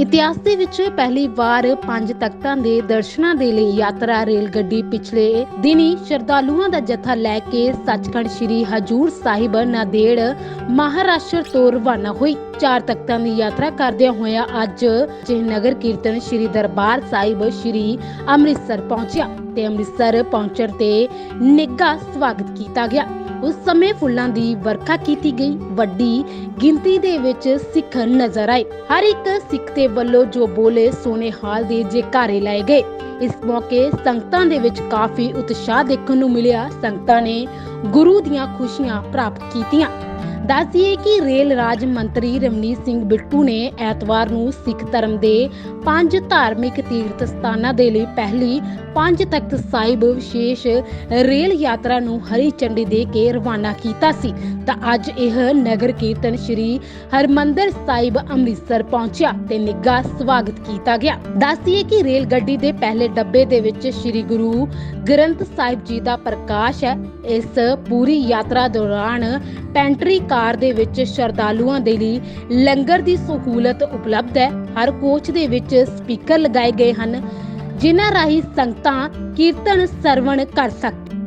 ਇਤਿਹਾਸ ਦੇ ਵਿੱਚ ਪਹਿਲੀ ਵਾਰ ਪੰਜ ਤਖਤਾਂ ਦੇ ਦਰਸ਼ਨਾਂ ਦੇ ਲਈ ਯਾਤਰਾ ਰੇਲ ਗੱਡੀ ਪਿਛਲੇ ਦਿਨੀ ਸ਼ਰਧਾਲੂਆਂ ਦਾ ਜਥਾ ਲੈ ਕੇ ਸੱਚਖੰਡ ਸ੍ਰੀ ਹਜੂਰ ਸਾਹਿਬ ਨਾਂਦੇੜ ਮਹਾਰਾਸ਼ਟਰ ਤੋਂ ਰਵਾਨਾ ਹੋਈ। ਚਾਰ ਤਖਤਾਂ ਦੀ ਯਾਤਰਾ ਕਰਦਿਆਂ ਹੋਇਆ ਅੱਜ ਇਹ ਨਗਰ ਕੀਰਤਨ ਸ੍ਰੀ ਦਰਬਾਰ ਸਾਹਿਬ ਸ੍ਰੀ ਅੰਮ੍ਰਿਤਸਰ ਪਹੁੰਚਿਆ। ਤੇ ਅੰਮ੍ਰਿਤਸਰ ਪਹੁੰਚਣ ਤੇ ਨਿੱਘਾ ਸਵਾਗਤ ਕੀਤਾ ਗਿਆ। ਉਸ ਸਮੇਂ ਫੁੱਲਾਂ ਦੀ ਵਰਖਾ ਕੀਤੀ ਗਈ, ਵੱਡੀ ਗਿਣਤੀ ਦੇ ਵਿੱਚ ਸਿੱਖ ਨਜ਼ਰ ਆਏ। ਹਰ ਇੱਕ ਸਿੱਖ ਦੇ ਵੱਲੋਂ ਜੋ ਬੋਲੇ ਸੋਨੇ ਹਾਲ ਦੇ ਜੇਕਾਰੇ ਲਾਏ ਗਏ। ਇਸ ਮੌਕੇ ਸੰਗਤਾਂ ਦੇ ਵਿੱਚ ਕਾਫੀ ਉਤਸ਼ਾਹ ਦੇਖਣ ਨੂੰ ਮਿਲਿਆ। ਸੰਗਤਾਂ ਨੇ ਗੁਰੂ ਦੀਆਂ ਖੁਸ਼ੀਆਂ ਪ੍ਰਾਪਤ ਕੀਤੀਆਂ। ਦੱਸੀਏ ਕਿ ਰੇਲ ਰਾਜ ਮੰਤਰੀ ਰਮਨੀਤ ਸਿੰਘ ਬਿੱਟੂ ਨੇ ਐਤਵਾਰ ਨੂੰ ਸਿੱਖ ਧਰਮ ਦੇ ਪੰਜ ਧਾਰਮਿਕ ਤੀਰਥ ਸਥਾਨਾਂ ਦੇ ਲਈ ਪਹਿਲੀ ਪੰਜ ਤਖਤ ਸਾਹਿਬ ਵਿਸ਼ੇਸ਼ ਰੇਲ ਯਾਤਰਾ ਨੂੰ ਹਰੀ ਝੰਡੀ ਦੇ ਕੇ ਰਵਾਨਾ ਕੀਤਾ ਸੀ। ਤਾਂ ਅੱਜ ਇਹ ਨਗਰ ਕੀਰਤਨ ਸ੍ਰੀ ਹਰਮੰਦਰ ਸਾਹਿਬ ਅੰਮ੍ਰਿਤਸਰ ਪਹੁੰਚਿਆ ਤੇ ਨਿੱਘਾ ਸਵਾਗਤ ਕੀਤਾ ਗਿਆ। ਦੱਸੀਏ ਕਿ ਰੇਲ ਗੱਡੀ ਦੇ ਪਹਿਲੇ ਡੱਬੇ ਦੇ ਵਿੱਚ ਸ੍ਰੀ ਗੁਰੂ ਗ੍ਰੰਥ ਸਾਹਿਬ ਜੀ ਦਾ ਪ੍ਰਕਾਸ਼ ਹੈ। ਇਸ ਪੂਰੀ ਯਾਤਰਾ ਦੌਰਾਨ ਪੈਂਟਰੀ ਕਾਰ ਦੇ ਵਿੱਚ ਸ਼ਰਧਾਲੂਆਂ ਦੇ ਲਈ ਲੰਗਰ ਦੀ ਸਹੂਲਤ ਉਪਲਬਧ ਹੈ। ਹਰ ਕੋਚ ਦੇ ਵਿੱਚ ਸਪੀਕਰ ਲਗਾਏ ਗਏ ਹਨ, ਜਿਨ੍ਹਾਂ ਰਾਹੀਂ ਸੰਗਤਾਂ ਕੀਰਤਨ ਸਰਵਣ ਕਰ ਸਕਦੀਆਂ